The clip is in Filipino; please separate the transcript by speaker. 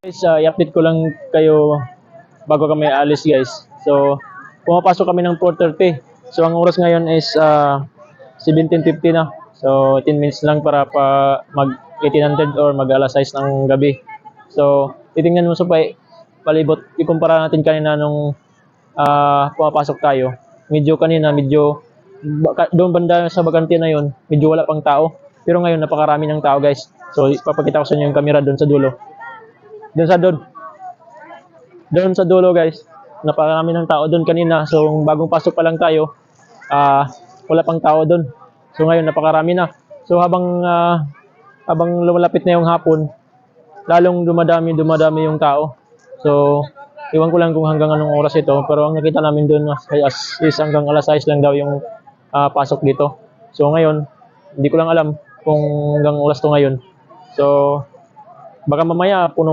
Speaker 1: Guys, uh, i-update ko lang kayo bago kami alis guys. So, pumapasok kami ng 4.30. So, ang oras ngayon is uh, 17.50 na. So, 10 minutes lang para pa mag 1800 or mag alas 6 ng gabi. So, titingnan mo sa pa palibot. Ikumpara natin kanina nung ah, pumapasok tayo. Medyo kanina, medyo doon banda sa bagante na yon medyo wala pang tao. Pero ngayon, napakarami ng tao guys. So, ipapakita ko sa inyo yung camera doon sa dulo. Doon sa doon. Doon sa dulo guys. Napakarami ng tao doon kanina. So, bagong pasok pa lang tayo, ah wala pang tao doon. So, ngayon, napakarami na. So, habang ah, habang lumalapit na yung hapon, lalong dumadami, dumadami yung tao. So, iwan ko lang kung hanggang anong oras ito. Pero ang nakita namin doon ay as, is hanggang alas 6 lang daw yung ah, pasok dito. So, ngayon, hindi ko lang alam kung hanggang oras to ngayon. So, baka mamaya punong